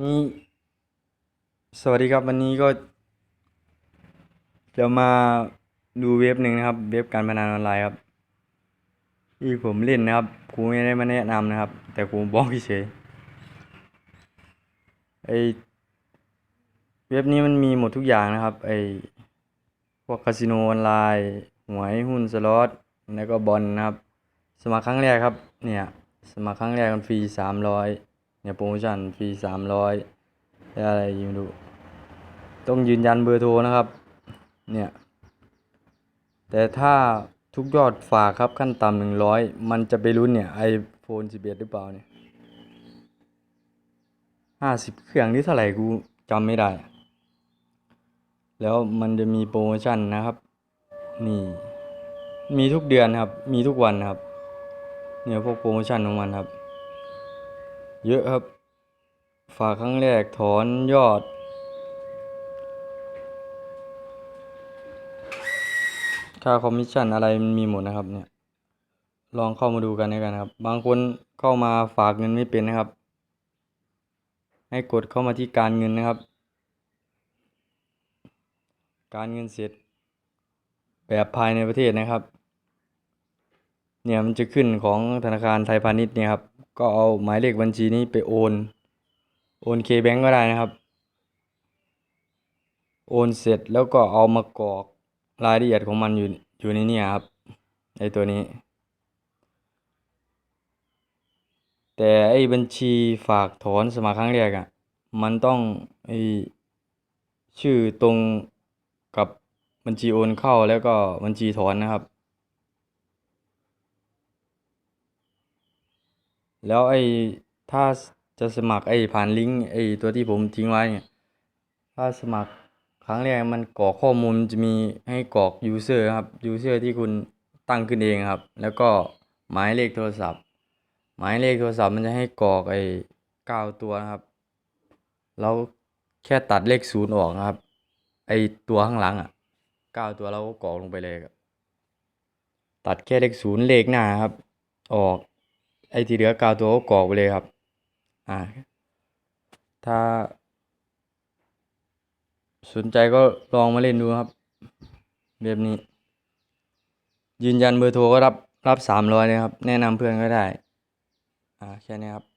นี่สวัสดีครับวันนี้ก็จะมาดูเว็บหนึ่งนะครับ เว็บการพนันออนไลน์ครับที่ผมเล่นนะครับครูไม่ได้มาแนะนำนะครับ แต่ครูบอกเฉยไอเว็บนี้มันมีหมดทุกอย่างนะครับไอพวกคาสิโนออนไลน์หวยหุ้นสล็อตแล้วก็บอลนะครับ สมัครครั้งแรกครับ เนี่ย สมัครครั้งแรกมันฟรีสามร้อย เนี่ยโปรโมชั่นฟรีสามร้อยอะไรอยังดูต้องยืนยันเบอร์โทรนะครับ เนี่ย แต่ถ้าทุกยอดฝากครับขั้นต่ำหนึ่งร้อยมันจะไปลุ้นเนี่ย iPhone 11หรือเปล่าเนี่ยห้าสิบเครื่องนี่เท่าไหร่กูจำไม่ได้ แล้วมันจะมีโปรโมชั่นนะครับ นี่ มีทุกเดือนครับ มีทุกวันครับ เนี่ยพวกโปรโมชั่นของมันครับ เยอะครับ ฝากครั้งแรกถอนยอด ค่าคอมมิชชั่นอะไรมันมีหมดนะครับเนี่ย ลองเข้ามาดูกันด้วยกันครับ บางคนเข้ามาฝากเงินไม่เป็นนะครับ ให้กดเข้ามาที่การเงินนะครับ การเงินเสร็จ แบบภายในประเทศนะครับ เนี่ยมันจะขึ้นของธนาคารไทยพาณิชย์เนี่ยครับ ก็เอาหมายเลขบัญชีนี้ไปโอน โอนเคแบงก็ได้นะครับ โอนเสร็จแล้วก็เอามากรอกรายละเอียดของมันอยู่อยู่ในนี่ยครับไอตัวนี้ แต่ไอบัญชีฝากถอนสมัครครั้งแรกอะ่ะ มันต้องไอชื่อตรงกับบัญชีโอนเข้าแล้วก็บัญชีถอนนะครับ แล้วไอ้ถ้าจะสมัครไอ้ผ่านลิงก์ไอ้ตัวที่ผมทิ้งไว้เนี่ย ถ้าสมัครครั้งแรกมันกรอกข้อมูลจะมีให้กรอก user ครับ user ที่คุณตั้งขึ้นเองครับ แล้วก็หมายเลขโทรศัพท์ หมายเลขโทรศัพท์มันจะให้กรอกไอ้เก้าตัวนะครับ เราแค่ตัดเลขศูนย์ออกนะครับ ไอ้ตัวข้างหลังอะเก้าตัวเราก็กรอกลงไปเลยครับตัดแค่เลขศูนย์เลขหน้าครับ ออก ไอ้ที่เหลือเก้าตัวก็กรอกไปเลยครับ อ่า ถ้า สนใจก็ลองมาเล่นดูครับ แบบนี้ ยืนยันเบอร์โทรก็รับรับสามร้อยเลยครับ แนะนำเพื่อนก็ได้ อ่าแค่นี้ครับ